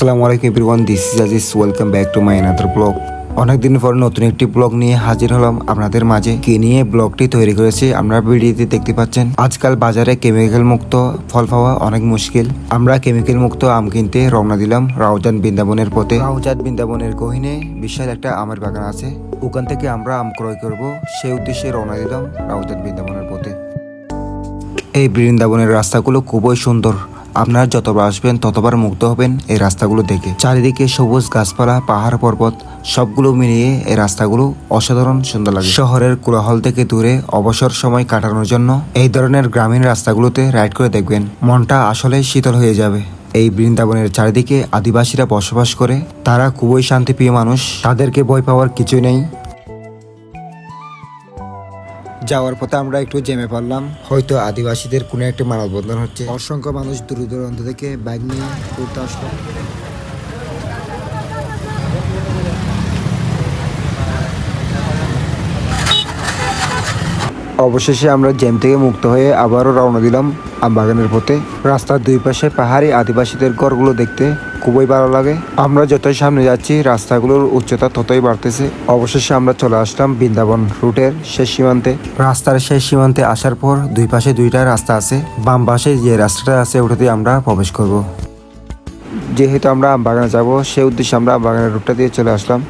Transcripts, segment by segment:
আসসালামু আলাইকুম everyone this is Aziz welcome back to my another blog অনেকদিন পর নতুন একটি ব্লগ নিয়ে হাজির হলাম আপনাদের মাঝে। কি নিয়ে ব্লগটি তৈরি করেছি আমরা ভিডিওতে দেখতে পাচ্ছেন। আজকাল বাজারে কেমিক্যাল মুক্ত ফল পাওয়া অনেক মুশকিল। আমরা কেমিক্যাল মুক্ত আম কিনতে রওনা দিলাম রাউজান বৃন্দাবনের পথে। রাউজান বৃন্দাবনের গহিনে বিশাল একটা আমের বাগান আছে। ওখান থেকে আমরা আম ক্রয় করব। সেই উদ্দেশ্যে রওনা দিলাম রাউজান বৃন্দাবনের পথে। এই বৃন্দাবনের রাস্তাগুলো খুবই সুন্দর। আপনারা যতবার আসবেন, ততবার মুগ্ধ হবেন এই রাস্তাগুলো দেখে। চারিদিকে সবুজ গাছপালা, পাহাড়, পর্বত, সবগুলো মিলিয়ে এই রাস্তাগুলো অসাধারণ সুন্দর লাগে। শহরের কোলাহল থেকে দূরে অবসর সময় কাটানোর জন্য এই ধরনের গ্রামীণ রাস্তাগুলোতে রাইড করে দেখবেন। মনটা আসলে শীতল হয়ে যাবে। এই বৃন্দাবনের চারিদিকে আদিবাসীরা বসবাস করে, তারা খুবই শান্তিপ্রিয় মানুষ, তাদেরকে ভয় পাওয়ার কিছুই নেই। যাওয়ার পথে আমরা একটু জেমে পড়লাম। হয়তো আদিবাসীদের কোনো একটা মানববন্ধন হচ্ছে। অসংখ্য মানুষ দূর দূরান্ত থেকে বাইক নিয়ে ঘুরতে আসলো। অবশেষে আমরা জ্যাম থেকে মুক্ত হয়ে আবারও রওনা দিলাম আমবাগানের পথে। রাস্তার দুই পাশে পাহাড়ি আদিবাসীদের ঘরগুলো দেখতে খুবই ভালো লাগে। আমরা যতই সামনে যাচ্ছি, রাস্তাগুলোর উচ্চতা ততই বাড়তেছে। অবশেষে আমরা চলে আসলাম বৃন্দাবন রুটের শেষ সীমান্তে। রাস্তার শেষ সীমান্তে আসার পর দুই পাশে দুইটা রাস্তা আছে। বাম পাশে যে রাস্তাটা আছে ওটাতে আমরা প্রবেশ করব। যেহেতু আমরা আমবাগানে যাব সেই উদ্দেশ্যে আমরা আমবাগানের রুটটা দিয়ে চলে আসলাম।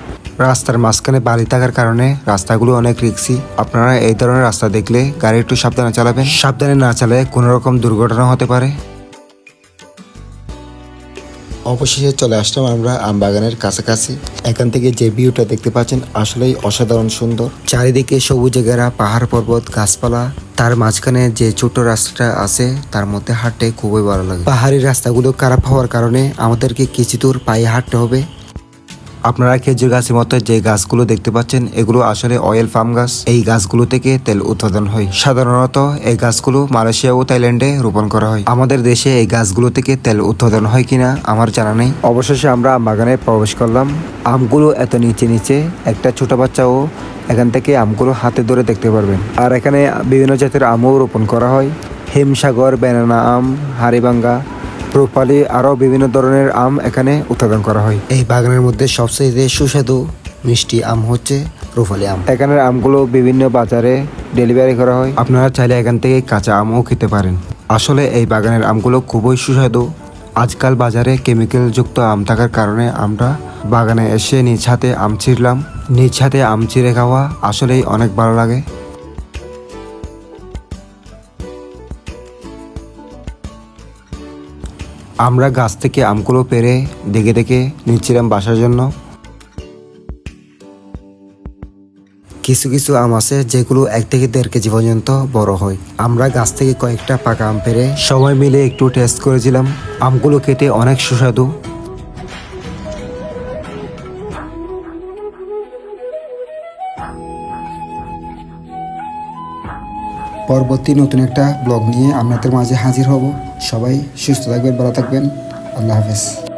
রাস্তার মাঝখানে বালি থাকার কারণে রাস্তাগুলো অনেক রিক্সি। আপনারা এই ধরনের রাস্তা দেখলে গাড়ি একটু সাবধানে চালাবেন। সাবধানে না চালালে কোনো রকম দুর্ঘটনা হতে পারে। অবশেষে চলে আসলাম আমরা আমবাগানের কাছাকাছি। এখান থেকে যে ভিউটা দেখতে পাচ্ছেন আসলেই অসাধারণ সুন্দর। চারিদিকে সবুজে ঘেরা পাহাড় পর্বত, গাছপালা। তার মাঝখানে যে ছোট রাস্তাটা আছে, তার মধ্যে হাঁটতে খুবই ভালো লাগে। পাহাড়ি রাস্তাগুলো খারাপ হওয়ার কারণে আমাদেরকে কিছু দূর পায়ে হাঁটতে হবে। আপনারা খেজুর গাছের মতো যে গাছগুলো দেখতে পাচ্ছেন, এগুলো আসলে অয়েল ফার্ম গাছ? এই গাছগুলো থেকে তেল উৎপাদন হয়। সাধারণত এই গাছগুলো মালয়েশিয়া ও থাইল্যান্ডে রোপণ করা হয়। আমাদের দেশে এই গাছগুলো থেকে তেল উৎপাদন হয় কিনা, আমার জানা নেই। অবশেষে আমরা আম বাগানে প্রবেশ করলাম। আমগুলো এত নিচে নিচে, একটা ছোট বাচ্চাও এখান থেকে আমগুলো হাতে ধরে দেখতে পারবেন। আর এখানে বিভিন্ন জাতের আমও রোপণ করা হয়। হিমসাগর বেনানা আম হাড়িভাঙ্গা রূপালি আরও বিভিন্ন ধরনের আম এখানে উৎপাদন করা হয়। এই বাগানের মধ্যে সবচেয়ে সুস্বাদু মিষ্টি আম হচ্ছে রূপালি আম। এখানের আমগুলো বিভিন্ন বাজারে ডেলিভারি করা হয়। আপনারা চাইলে এখান থেকে কাঁচা আমও খেতে পারেন। আসলে এই বাগানের আমগুলো খুবই সুস্বাদু। আজকাল বাজারে কেমিক্যাল যুক্ত আম থাকার কারণে আমরা বাগানে এসে নিজ হাতে আম ছিঁড়লাম। নিজ হাতে আম ছিঁড়ে খাওয়া আসলেই অনেক ভালো লাগে। আমরা গাছ থেকে আমগুলো পেরে দেখে দেখে নিচ্ছিলাম বাসার জন্য। কিছু কিছু আম আছে যেগুলো এক থেকে দেড় কেজি পর্যন্ত বড় হয়। আমরা গাছ থেকে কয়েকটা পাকা আম পেরে সবাই মিলে একটু টেস্ট করেছিলাম। আমগুলো খেতে অনেক সুস্বাদু। পরবর্তী নতুন একটা ব্লগ নিয়ে আপনাদের মাঝে হাজির হব। সবাই সুস্থ থাকবেন, ভালো থাকবেন। আল্লাহ হাফেজ।